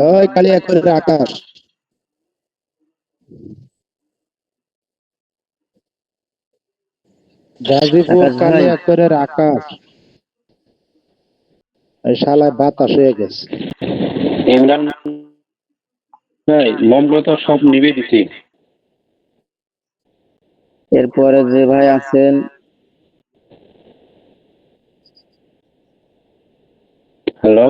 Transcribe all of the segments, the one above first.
ওই কালিয়া করে আকাশ। গাজীপুর আকাশ ভাই। কালিয়া করে আকাশ। শালায় বাতাস হয়ে গেছে। ইমরান সব নিবে এরপরে যে ভাই আছেন হ্যালো?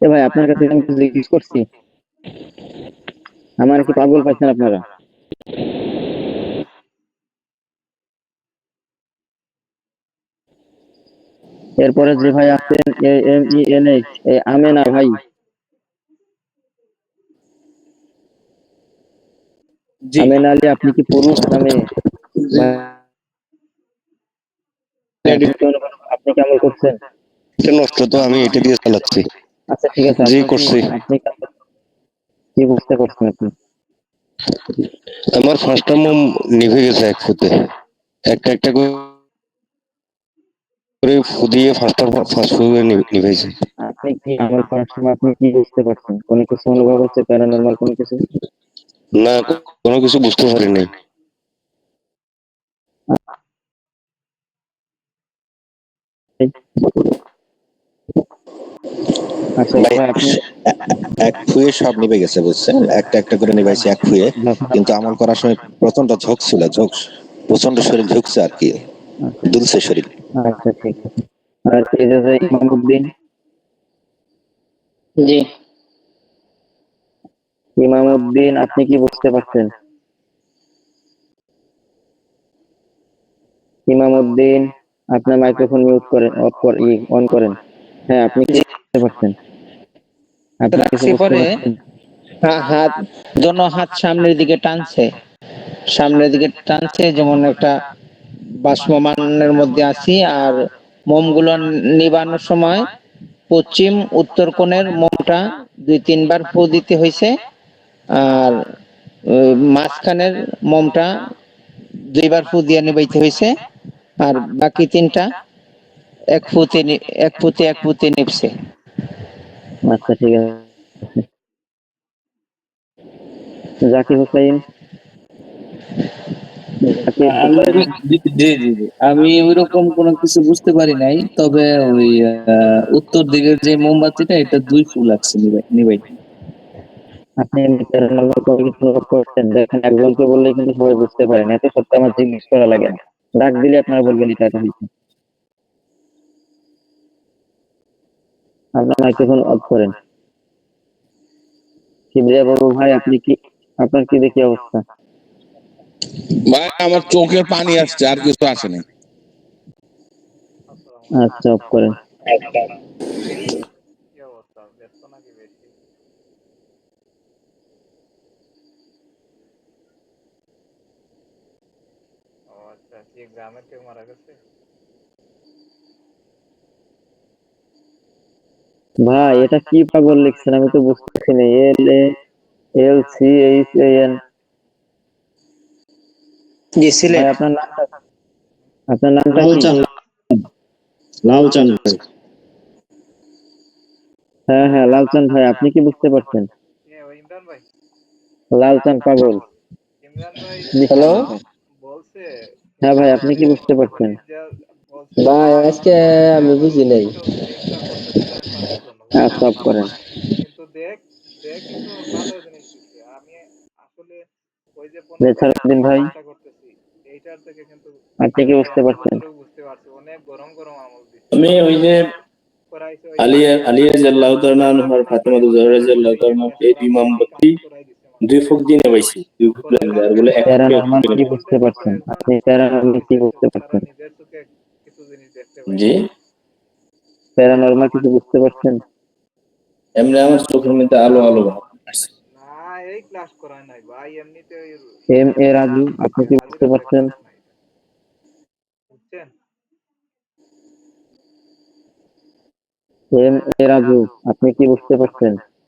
এ ভাই আপনার কাছে আমি কিছু জিজ্ঞেস করছি। আমার কি পাগল পাইছেন আপনারা? এরপরে যে ভাই আছেন A M E N A A Amena ভাই। জি। আমেন আলী আপনি কি পুরুষ না মেয়ে ভাই, আপনি কি আমল করছেন? এটা নষ্ট তো আমি এটা দিয়ে চালাচ্ছি। আচ্ছা ঠিক আছে জি, করছি। কি- বুঝতে পারছেন আপনি? আমার ফার্স্টটা মোম নিভে গেছে এক ফুতে একটা একটা করে ফু দিয়ে ফার্স্টটা ফার্স্ট ফুয়ে নিভেছে। আপনি কি আমল করার সময় আপনি কি বুঝতে পারছেন? কোনো কিছু অনুভব হচ্ছে প্যারানর্মাল কোনো কিছু? না কোনো কিছু বুঝতে পারি নাই আচ্ছা। ভাই আপনি এক ফুয়ে সব নিভে গেছে বুঝছেন? একটা একটা করে নিভাইছে এক ফুয়ে কিন্তু আমল করার সময় প্রচণ্ড ঝোঁক ছিল ঝোঁক প্রচণ্ড শরীর ঝুঁকছে আর কি। দুলছে শরীর। আচ্ছা ঠিক আছে। আর এই যে যে ইমামউদ্দিন জি। ইমামউদ্দিন আপনি কি বুঝতে পারছেন? ইমামউদ্দিন আপনার মাইক্রোফোন মিউট করেন অফ করে অন করেন। হ্যাঁ আপনি কি বুঝতে পারছেন। রাখছি পরে। হাত দোনো হাত সামনের দিকে টানছে। সামনের দিকে টানছে যেমন একটা বাষ্পমানের মধ্যে আছি আর মোমগুলো নিবানোর সময় পশ্চিম উত্তর কোণের মোমটা দুই তিনবার ফু দিতে হয়েছে আর মাঝখানের মোমটা দুইবার ফু দিয়ে নিবাইতে হয়েছে আর বাকি তিনটা এক ফুতে এক ফুতে এক ফুতে নিপছে। আচ্ছা ঠিক আছে জাকির জি জি জি আমি ওইরকম কোনো কিছু বুঝতে পারি নাই তবে ওই উত্তর দিকের যে মোমবাতিটা এটা দুই ফুল আছে নিবাই আপনি কিছু করছেন দেখেন একজনকে বললে কিন্তু সবাই বুঝতে পারে না এত সত্যি আমার জিজ্ঞেস করা লাগে না। ডাক দিলে আপনারা বলবেন এটা হয়েছে। আপনার মাইক্রোফোন অফ করেন। কিবরিয়া বাবু ভাই আপনি কি আপনার কি দেখি অবস্থা? ভাই আমার চোখের পানি আসছে আর কিছু আসে নাই আচ্ছা অফ করেন ভাই এটা কি পাগল লিখছেন? আমি তো বুঝতেছি না। L A L C H A N G Sylhet. আপনার নামটা আপনার নামটা কি? লালচান লালচান ভাই। হ্যাঁ হ্যাঁ লালচান ভাই আপনি কি বুঝতে পারছেন? লালচান পাগল। হ্যালো? হ্যাঁ ভাই আপনি কি বুঝতে পারছেন? ভাই আজকে আমি বুঝি নাই। হ্যাঁ সব করেন নেছারউদ্দিন ভাই। আপনি কি বুঝতে পারছেন। আমি ওই যে আলিয়া আলিয়া জাল্লাহ তাআলার ফাতেমা জহরা জাল্লাহ তাআলা এই দুই মোমবাতি দুই ফুক দিয়ে নেবাইছি দুই ফুক লাগবে আর বলে এক ফুক কি বুঝতে পারছেন? আপনি প্যারানর্মাল কি বুঝতে পারছেন? জি। প্যারানর্মাল কিছু বুঝতে পারছেন? এমনি আমার চোখের মধ্যে আলো আলো ভাব এম এ রাজু আপনি কি বুঝতে পারছেন? এম এ রাজু আপনি কি বুঝতে পারছেন?